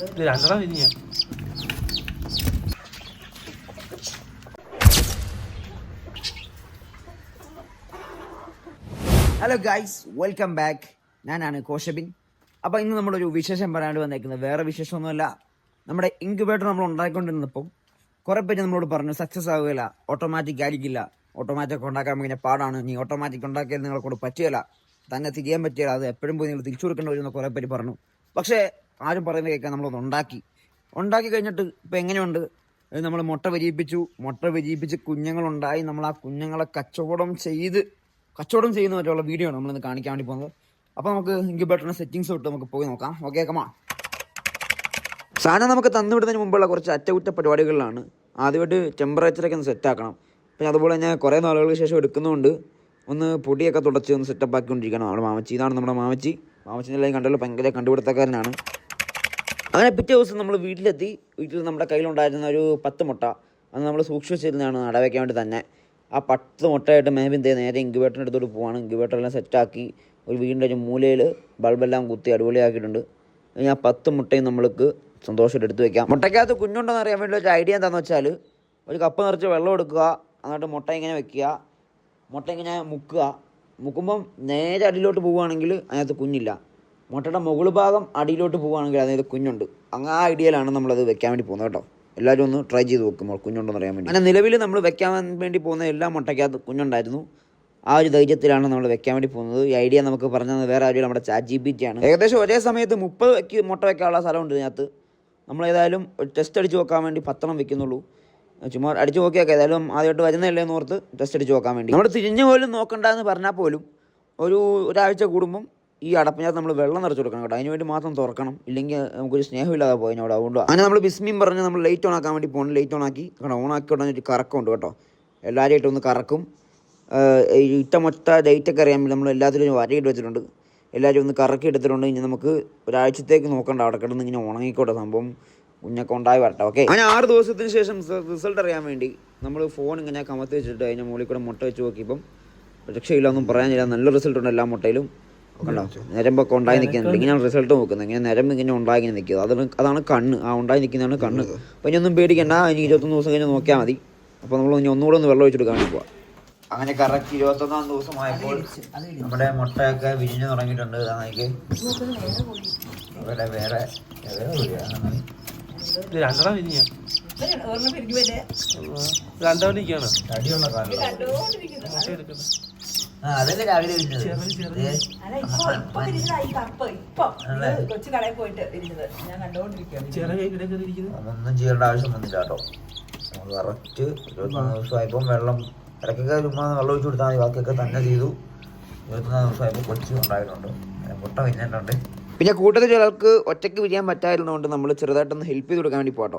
രണ്ടെണ്ണം വിരിഞ്ഞ hello guys welcome back ഞാനാണ് കോശബിൻ. അപ്പോൾ ഇന്ന് നമ്മളൊരു വിശേഷം പറയാണ്ട് വന്നേക്കുന്നത്. വേറെ വിശേഷമൊന്നുമല്ല. നമ്മുടെ ഇൻക്യുബേറ്റർ നമ്മൾ ഉണ്ടാക്കിക്കൊണ്ടിരുന്നപ്പോൾ കുറേ പേര് നമ്മളോട് പറഞ്ഞു സക്സസ് ആവുകയില്ല. ഓട്ടോമാറ്റിക് ആയിരിക്കില്ല. ഓട്ടോമാറ്റിക് ഉണ്ടാക്കാൻ ഇങ്ങനെ പാടാണ്. നീ ഓട്ടോമാറ്റിക് ഉണ്ടാക്കിയാൽ നിങ്ങളെ കൊണ്ട് പറ്റുകയില്ല. തന്നെ തിരിയാൻ പറ്റില്ല അത് എപ്പോഴും പോയി നിങ്ങൾ തിരിച്ചു കൊടുക്കേണ്ടി വരുമെന്ന് കുറേ പേര് പറഞ്ഞു. പക്ഷേ ആരും പറയുന്നത് കേൾക്കാൻ നമ്മളത് ഉണ്ടാക്കി. ഉണ്ടാക്കി കഴിഞ്ഞിട്ട് ഇപ്പം എങ്ങനെയുണ്ട്? നമ്മൾ മുട്ട വിരിയിപ്പിച്ചു. മുട്ട വിരിയിപ്പിച്ച് കുഞ്ഞുങ്ങളുണ്ടായി. നമ്മൾ ആ കുഞ്ഞുങ്ങളെ കച്ചവടം ചെയ്ത് കച്ചവടം ചെയ്യുന്ന പറ്റുള്ള വീഡിയോ ആണ് നമ്മളിന്ന് കാണിക്കാൻ വേണ്ടി പോകുന്നത്. അപ്പോൾ നമുക്ക് ഇൻക്യുബേറ്ററിന്റെ സെറ്റിങ്സ് തൊട്ട് നമുക്ക് പോയി നോക്കാം. ഓക്കെ കമാ സാധനം നമുക്ക് തന്നുവിടുന്നതിന് മുമ്പുള്ള കുറച്ച് അറ്റകുറ്റ പരിപാടികളിലാണ്. ആദ്യമായിട്ട് ടെമ്പറേച്ചറൊക്കെ ഒന്ന് സെറ്റാക്കണം പിന്നെ അതുപോലെ തന്നെ കുറേ നാളുകൾക്ക് ശേഷം എടുക്കുന്നതുകൊണ്ട് ഒന്ന് പൊടിയൊക്കെ തുടച്ച് ഒന്ന് സെറ്റപ്പ് ആക്കിക്കൊണ്ടിരിക്കണം. നമ്മുടെ മാമച്ചി. ഇതാണ് നമ്മുടെ മാമച്ചി. മാമച്ചിനെല്ലാം കണ്ടല്ലോ. ഭയങ്കര കണ്ടുപിടുത്തക്കാരനാണ്. അങ്ങനെ പിറ്റേ ദിവസം നമ്മൾ വീട്ടിലെത്തി. വീട്ടിൽ നമ്മുടെ കയ്യിലുണ്ടായിരുന്ന ഒരു പത്ത് മുട്ട. അത് നമ്മൾ സൂക്ഷിച്ച് വെച്ചിരുന്നതാണ് അടവയ്ക്കാൻ വേണ്ടി തന്നെ. ആ പത്ത് മുട്ടയായിട്ട് എന്തേ നേരെ ഇൻക്യുബേറ്ററിന്റെ അടുത്തോട്ട് പോവാണ്. ഇൻക്യുബേറ്ററെല്ലാം സെറ്റാക്കി ഒരു വീടിന്റെ ഒരു മൂലയിൽ ബൾബെല്ലാം കുത്തി അടിപൊളിയാക്കിയിട്ടുണ്ട്. ഇനി ആ പത്ത് മുട്ടയും നമ്മൾക്ക് സന്തോഷമായിട്ട് എടുത്ത് വയ്ക്കാം മുട്ടയ്ക്കകത്ത് കുഞ്ഞുണ്ടെന്ന് അറിയാൻ വേണ്ടി ഒരു ഐഡിയ എന്താണെന്ന് വെച്ചാൽ ഒരു കപ്പ് നിറച്ച് വെള്ളം എടുക്കുക. എന്നിട്ട് മുട്ട ഇങ്ങനെ വെക്കുക. മുട്ട ഇങ്ങനെ മുക്കുക. മുക്കുമ്പം നേരെ അടിയിലോട്ട് പോവുകയാണെങ്കിൽ അതിനകത്ത് കുഞ്ഞില്ല. മുട്ടയുടെ മുകൾ ഭാഗം അടിയിലോട്ട് പോവുകയാണെങ്കിൽ അതായത് കുഞ്ഞുണ്ട്. അങ്ങ് ആ ഐഡിയയിലാണ് നമ്മളത് വെക്കാൻ വേണ്ടി പോകുന്നത് കേട്ടോ. എല്ലാവരും ഒന്ന് ട്രൈ ചെയ്ത് നോക്കുമ്പോൾ കുഞ്ഞുണ്ടെന്ന് അറിയാൻ വേണ്ടി. അങ്ങനെ നിലവിൽ നമ്മൾ വെക്കാൻ വേണ്ടി പോകുന്ന എല്ലാ മുട്ടയ്ക്കകത്ത് കുഞ്ഞുണ്ടായിരുന്നു. ആ ഒരു ധൈര്യത്തിലാണ് നമ്മൾ വെക്കാൻ വേണ്ടി പോകുന്നത്. ഈ ഐഡിയ നമുക്ക് പറഞ്ഞു തന്നത് വേറെ ആരും നമ്മുടെ ചാറ്റ് ജി ബി ടി ആണ്. ഏകദേശം ഒരേ സമയത്ത് മുപ്പത് വെക്ക് മുട്ട വെക്കാനുള്ള സ്ഥലമുണ്ട് ഇതിനകത്ത്. നമ്മൾ ഏതായാലും ടെസ്റ്റ് അടിച്ച് നോക്കാൻ വേണ്ടി പത്തെണ്ണം വെക്കുന്നുള്ളൂ. ചുമ്മാ അടിച്ച് നോക്കിയൊക്കെ. ഏതായാലും ആദ്യമായിട്ട് വരുന്നതല്ലേ എന്ന് ഓർത്ത് ടെസ്റ്റ് അടിച്ച് നോക്കാൻ വേണ്ടി. നമ്മൾ തിരിഞ്ഞു പോലും നോക്കണ്ടെന്ന് പറഞ്ഞാൽ പോലും ഒരു ഒരാഴ്ച കൂടുമ്പം ഈ അടപ്പിനകത്ത് നമ്മൾ വെള്ളം നിറച്ച് കൊടുക്കണം കേട്ടോ. അതിന് വേണ്ടി മാത്രം തുറക്കണം. ഇല്ലെങ്കിൽ നമുക്കൊരു സ്നേഹമില്ലാതെ അവിടെ അതുകൊണ്ട്. അങ്ങനെ നമ്മൾ ബിസ്മിയും പറഞ്ഞ് നമ്മൾ ലൈറ്റ് ഓൺ ആക്കാൻ വേണ്ടി പോകണം ലൈറ്റ് ഓൺ ആക്കി കേട്ടോ ഓൺ ആക്കി ഉടനെ കറക്കമുണ്ട് കേട്ടോ. എല്ലാവരുമായിട്ട് ഒന്ന് കറക്കും. ഇട്ട മൊത്ത ഡേറ്റൊക്കെ അറിയാൻ നമ്മൾ എല്ലാത്തിലും വരയിട്ട് വെച്ചിട്ടുണ്ട്. എല്ലാവരും ഒന്ന് കറക്കി എടുത്തിട്ടുണ്ട്. ഇനി നമുക്ക് ഒരാഴ്ചത്തേക്ക് നോക്കണ്ട. അവിടെ കിടന്ന് ഇങ്ങനെ ഉണങ്ങിക്കോട്ടെ സംഭവം. കുഞ്ഞൊക്കെ ഉണ്ടായി വരട്ടെ. ഓക്കെ അങ്ങനെ ആറ് ദിവസത്തിന് ശേഷം റിസൾട്ട് അറിയാൻ വേണ്ടി നമ്മൾ ഫോൺ ഇങ്ങനെ കമത്ത് വെച്ചിട്ട് അതിന്റെ മുകളിൽ കൂടെ മുട്ട വെച്ച് നോക്കിയപ്പം രക്ഷയില്ല ഒന്നും പറയാനില്ല. നല്ല റിസൾട്ട് ഉണ്ട് എല്ലാ മുട്ടയിലും. കണ്ടോ? നരമ്പൊക്കെ ഉണ്ടായി നിൽക്കുന്നുണ്ട്. ഇങ്ങനെയാണ് റിസൾട്ട് നോക്കുന്നത്. ഇങ്ങനെ നരമ്പ് ഇങ്ങനെ ഉണ്ടായി ഇങ്ങനെ നിൽക്കുക. അതാണ് അതാണ് കണ്ണ്. ആ ഉണ്ടായി നിൽക്കുന്നതാണ് കണ്ണ്. അപ്പോൾ ഇനി ഒന്നും പേടിക്കണ്ട. ഇനി ഇരുപത്തൊന്ന് ദിവസം കഴിഞ്ഞ് നോക്കിയാൽ മതി. അപ്പോൾ നമ്മൾ ഇനി ഒന്നുകൂടെ ഒന്ന് വെള്ളം ഒഴിച്ചിട്ട് കാണിക്കുക അങ്ങനെ കറക്റ്റ് ഇരുപത്തൊന്നാം ദിവസമായപ്പോൾ നമ്മുടെ മുട്ടയൊക്കെ വിരിഞ്ഞു തുടങ്ങിയിട്ടുണ്ട്. ഇതാണെങ്കിൽ ഇവിടെ വേറെ വേറെ എവിടെയാണ്? ഇത് രണ്ടെണ്ണം വിരിഞ്ഞ. ഇരിക്കുകയാണ്. തടിയുള്ള കാലം മുട്ട എടുക്കുന്നത്. അതല്ലേ രാവിലെ അതൊന്നും ചെയ്യേണ്ട ആവശ്യം വന്നില്ല കേട്ടോ. കറക്റ്റ് ഇരുപത്തിനാല് ദിവസമായപ്പം വെള്ളം ഇടയ്ക്കൊക്കെ ചുമ്മാ വെള്ളം ഒഴിച്ചു കൊടുത്താൽ മതി. ബാക്കിയൊക്കെ തന്നെ ചെയ്തു. ഇരുപത്തിനാല് ദിവസമായപ്പോൾ കൊച്ചു ഉണ്ടായിട്ടുണ്ട്. മുട്ട വിരിഞ്ഞിട്ടുണ്ട്. പിന്നെ കൂട്ടത്തിൽ ചിലർക്ക് ഒറ്റയ്ക്ക് വിരിയാൻ പറ്റായിരുന്നതുകൊണ്ട് നമ്മൾ ചെറുതായിട്ടൊന്ന് ഹെൽപ്പ് ചെയ്ത് കൊടുക്കാൻ വേണ്ടി പോട്ടോ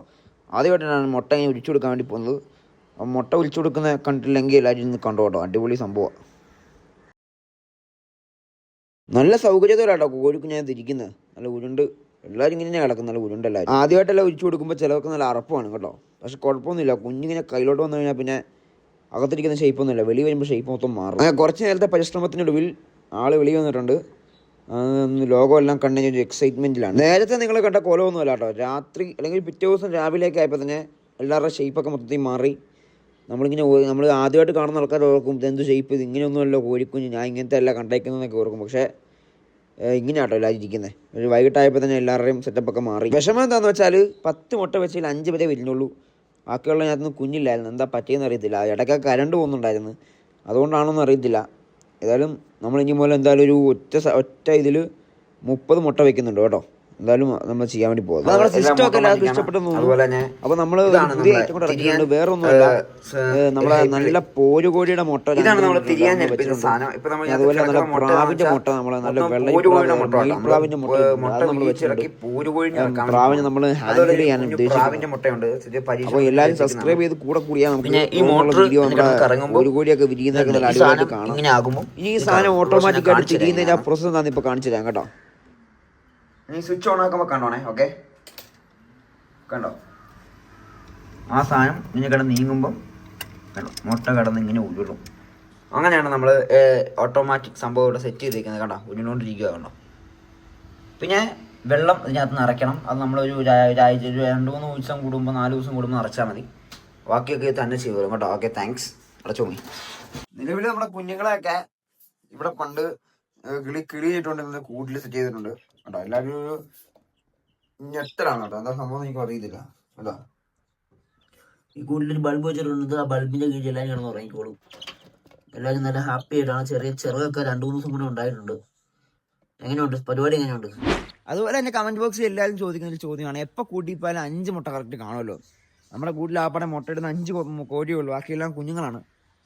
ആദ്യമായിട്ടാണ് മുട്ട ഇങ്ങനെ ഒഴിച്ചു കൊടുക്കാൻ വേണ്ടി പോകുന്നത്. മുട്ട ഒഴിച്ചു കൊടുക്കുന്ന കണ്ടില്ലെങ്കിൽ എല്ലാവരും കണ്ടോട്ടോ. കണ്ടു കേട്ടോ അടിപൊളി സംഭവം നല്ല സൗകര്യത്തോലാട്ടോ കോഴിക്ക് ഞാൻ തിരിക്കുന്നത് നല്ല ഉരുണ്ട്. എല്ലാവരും ഇങ്ങനെ കിടക്കും നല്ല ഉരുണ്ട് എല്ലാവരും ആദ്യമായിട്ടെല്ലാം ഒഴിച്ചു കൊടുക്കുമ്പോൾ ചിലവർക്ക് നല്ല അറപ്പാണ് കേട്ടോ. പക്ഷെ കുഴപ്പമൊന്നുമില്ല കുഞ്ഞിങ്ങനെ കയ്യിലോട്ട് വന്നു കഴിഞ്ഞാൽ പിന്നെ അകത്തിരിക്കുന്ന ഷേപ്പൊന്നുമില്ല. വെളി വരുമ്പോൾ ഷേപ്പ് മൊത്തം മാറും. കുറച്ച് നേരത്തെ പരിശ്രമത്തിനൊടുവിൽ ആൾ വെളി വന്നിട്ടുണ്ട്. ലോകം എല്ലാം കണ്ടു ഒരു എക്സൈറ്റ്മെന്റിലാണ് നേരത്തെ നിങ്ങൾ കണ്ട കോലമൊന്നുമല്ല കേട്ടോ. രാത്രി അല്ലെങ്കിൽ പിറ്റേ ദിവസം രാവിലെയൊക്കെ ആയപ്പോൾ തന്നെ എല്ലാവരുടെ ഷേപ്പൊക്കെ മൊത്തത്തിൽ മാറി. നമ്മളിങ്ങനെ നമ്മൾ ആദ്യമായിട്ട് കാണുന്ന ആൾക്കാർ ഓർക്കും ഇതെന്ത് ഷേപ്പ് ഇത് ഇങ്ങനെയൊന്നുമല്ല കോഴിക്കുഞ്ഞ്. ഞാൻ ഇങ്ങനത്തെ അല്ല കണ്ടേക്കുന്നതെന്നൊക്കെ ഓർക്കും. പക്ഷേ ഇങ്ങനെയാട്ടോ എല്ലാവരും ഇരിക്കുന്നത് ഒരു വൈകിട്ടായപ്പോൾ തന്നെ എല്ലാവരുടെയും സെറ്റപ്പൊക്കെ മാറി. വിഷമം എന്താണെന്ന് വെച്ചാൽ പത്ത് മുട്ട വെച്ചതിൽ അഞ്ച് വരെ വിരിഞ്ഞുള്ളൂ. ബാക്കിയുള്ള അതിനകത്ത് കുഞ്ഞില്ലായിരുന്നു. എന്താ പറ്റിയെന്ന് അറിയത്തില്ല. ഇടയ്ക്കൊക്കെ കരണ്ട് പോകുന്നുണ്ടായിരുന്നു. അതുകൊണ്ടാണോന്ന് അറിയത്തില്ല. ഏതായാലും നമ്മൾ ഇനി മൂലം എന്തായാലും ഒരു ഒറ്റ ഒറ്റ ഇതിൽ മുപ്പത് മുട്ട വെക്കുന്നുണ്ട് കേട്ടോ. എന്തായാലും നമ്മൾ ചെയ്യാൻ വേണ്ടി പോകുന്നത് നമ്മുടെ സിസ്റ്റം ഒക്കെ എല്ലാവർക്കും ഇഷ്ടപ്പെട്ടു അതുപോലെ തന്നെ അപ്പൊ നമ്മൾ ഇതാണ് പുതിയ നമ്മളെ ഐറ്റം കൂടെ ഇറക്കിയിട്ടുണ്ട് വേറെ ഒന്നുമല്ല നമ്മളെ നല്ല പോരുകോഴിയുടെ മുട്ട നമ്മൾ നമ്മൾ നമ്മൾ അതുപോലെ നല്ല പ്രാവിന്റെ മുട്ട നമ്മളെ നല്ല വെള്ളം. പ്രാവിന്റെ മുട്ട നമ്മൾ വെച്ചിട്ടുണ്ട്. പ്രാവിനെ നമ്മൾ ഹാൻഡിൽ ചെയ്യാൻ ഉദ്ദേശിക്കുന്നത് അപ്പോൾ എല്ലാവരും സബ്സ്ക്രൈബ് ചെയ്ത് കൂടെ കൂടിയാൽ നമുക്ക് വീഡിയോ നമ്മുടെ കറങ്ങുമ്പോൾ വിരിയുന്നതൊക്കെ നല്ല അടിപൊളിയായിട്ട് കാണാം. ഇനി ഈ സാധനം ഓട്ടോമാറ്റിക് ആയിട്ട് തിരിയുന്നതിന്റെ ആ പ്രോസസ് എന്താണെന്ന് ഇപ്പോൾ കാണിച്ചു തരാം. കേട്ടോ നീ സ്വിച്ച് ഓൺ ആക്കുമ്പോൾ കണ്ടോണേ ഓക്കെ കണ്ടോ? ആ സാധനം ഇങ്ങനെ കിടന്ന് നീങ്ങുമ്പം കണ്ടോ മുട്ട കിടന്ന് ഇങ്ങനെ ഉരുളും. അങ്ങനെയാണ് നമ്മൾ ഓട്ടോമാറ്റിക് സംഭവം ഇവിടെ സെറ്റ് ചെയ്തിരിക്കുന്നത് കണ്ടോ? ഉരുണ്ടോണ്ടിരിക്കുക കണ്ടോ? പിന്നെ വെള്ളം ഇതിനകത്ത് നിറയ്ക്കണം. അത് നമ്മളൊരു ഒരാഴ്ച ഒരു രണ്ട് മൂന്ന് ദിവസം കൂടുമ്പോൾ നാല് ദിവസം കൂടുമ്പോൾ നിറച്ചാൽ മതി. ബാക്കിയൊക്കെ തന്നെ ചെയ്തു തരും കേട്ടോ. ഓക്കെ താങ്ക്സ് അടച്ചോ മീ നിലവിൽ നമ്മുടെ കുഞ്ഞുങ്ങളെയൊക്കെ ഇവിടെ പണ്ട് കിളി കിളി ചെയ്തിട്ടുണ്ട് കൂട്ടിൽ സെറ്റ് ചെയ്തിട്ടുണ്ട്. കേട്ടോ എല്ലാവരും ഒരു ഞെട്ടലാണ് കേട്ടോ. എന്താ സംഭവം എനിക്ക് അറിയത്തില്ല. കേട്ടോ ഈ കൂട്ടിലൊരു ബൾബ് വെച്ചിട്ടുണ്ട് ആ ബൾബിന്റെ കീഴിൽ എല്ലാവരും കിടന്ന് ഉറങ്ങിക്കോളും. എല്ലാവരും നല്ല ഹാപ്പി ആയിട്ടാണ്. ചെറിയ ചെറുതൊക്കെ രണ്ടു മൂന്ന് ദിവസം കൂടെ ഉണ്ടായിട്ടുണ്ട്. എങ്ങനെയുണ്ട്? പരിപാടി എങ്ങനെയുണ്ട്? അതുപോലെ തന്നെ കമന്റ് ബോക്സിൽ എല്ലാവരും ചോദിക്കുന്ന ഒരു ചോദ്യമാണ്. എപ്പോൾ കൂട്ടിപ്പോയാലും അഞ്ച് മുട്ട കറക്റ്റ് കാണുമല്ലോ? നമ്മുടെ കൂട്ടിൽ ആപ്പാടെ മുട്ടയിടുന്ന അഞ്ച് കോഴിയേ ഉള്ളൂ. ബാക്കിയെല്ലാം കുഞ്ഞുങ്ങളാണ്.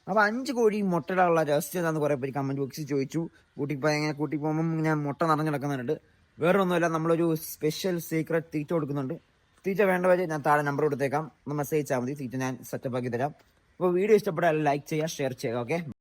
അപ്പോൾ അഞ്ച് കോഴി മുട്ടയിടാനുള്ള രഹസ്യം എന്താണെന്ന് കുറേ പേര് കമന്റ് ബോക്സിൽ ചോദിച്ചു. കൂട്ടിപ്പോയി അങ്ങനെ കൂട്ടി പോകുമ്പം ഞാൻ മുട്ട നിറഞ്ഞു കിടക്കുന്നുണ്ട്. വേറെ ഒന്നുമില്ല നമ്മളൊരു സ്പെഷ്യൽ സീക്രട്ട് തീറ്റ കൊടുക്കുന്നുണ്ട്. തീറ്റ വേണ്ടവരെ ഞാൻ താഴെ നമ്പർ കൊടുത്തേക്കാം. ഒന്ന് മെസ്സേജ് അയച്ചാൽ മതി. തീറ്റ ഞാൻ സെറ്റപ്പ് ആക്കി തരാം. അപ്പോൾ വീഡിയോ ഇഷ്ടപ്പെട്ടാൽ ലൈക്ക് ചെയ്യുക ഷെയർ ചെയ്യുക ഓക്കെ